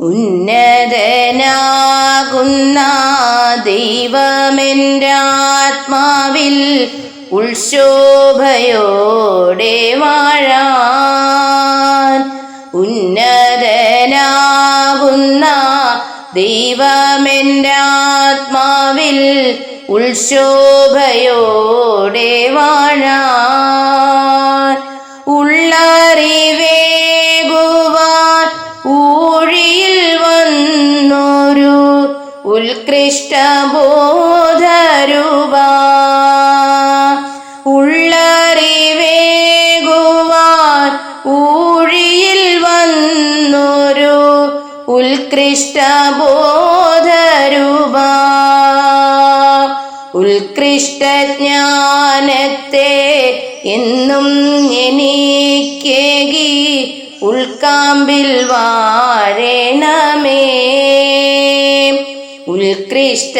ഉന്നതനാകുന്ന ദൈവമെന്റെ ആത്മാവിൽ ഉത്ശോഭയോടെ വാഴാൻ ഉന്നതനാകുന്ന ദൈവമെന്റെ ആത്മാവിൽ ഉത്ശോഭയോടെ വാഴാൻ ഉള്ളറിവേകുവാൻ ഉത്കൃഷ്ട ബോധരൂപ ഉള്ളറിവേകുവാൻ ഊഴിയിൽ വന്നൊരു ഉത്കൃഷ്ട ബോധരൂപ ഉത്കൃഷ്ടജ്ഞാനത്തെ എന്നും എനിക്കേകി ഉൾക്കാമ്പിൽ വാഴണമേ. ഉത്കൃഷ്ടജ്ഞാനത്തെ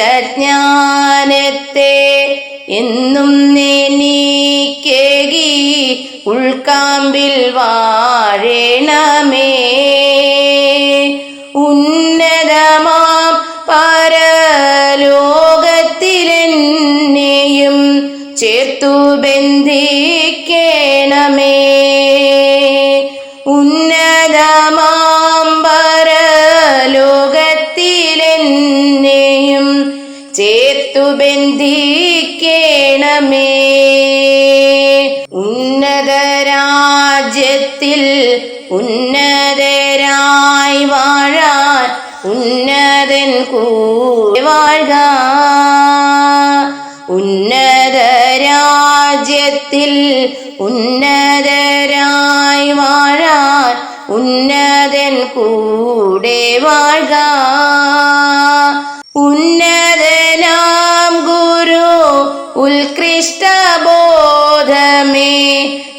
എന്നും നേനീക്കേകി ഉൾക്കാമ്പിൽ വാഴണമേ. ഉന്നതമാം പരലോകത്തിലെന്നെയും ചേർത്തു ബന്ധിക്കണമേ. ബന്ധിക്കണമേ. ഉന്നത രാജ്യത്തിൽ ഉന്നതരായി വാഴാൻ ഉന്നതൻ കൂടെ വാഴ ഉന്നത രാജ്യത്തിൽ ഉന്നതരായി വാഴാൻ ഉന്നതൻ കൂടെ വാഴ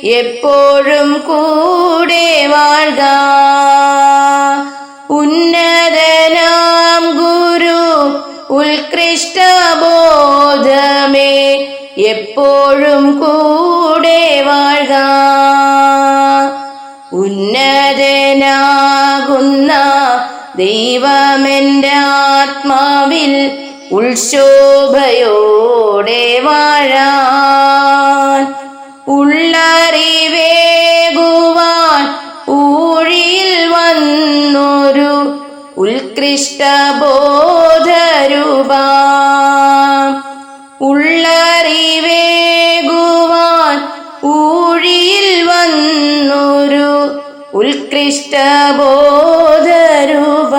എപ്പോഴും കൂടെ വാഴ്ക. ഉന്നതനാം ഗുരു ഉത്കൃഷ്ട ബോധമേ എപ്പോഴും കൂടെ വാഴ്ക. ഉന്നതനാകുന്ന ദൈവമെന്റെ ആത്മാവിൽ ഉത്ശോഭയോടെ വാഴാൻ. ഉള്ളറിവേകുവാൻ ഉത്കൃഷ്ട ബോധരൂപ. ഉള്ളറിവേകുവാൻ ഊഴിയിൽ വന്നൊരു ഉത്കൃഷ്ട ബോധരൂപ.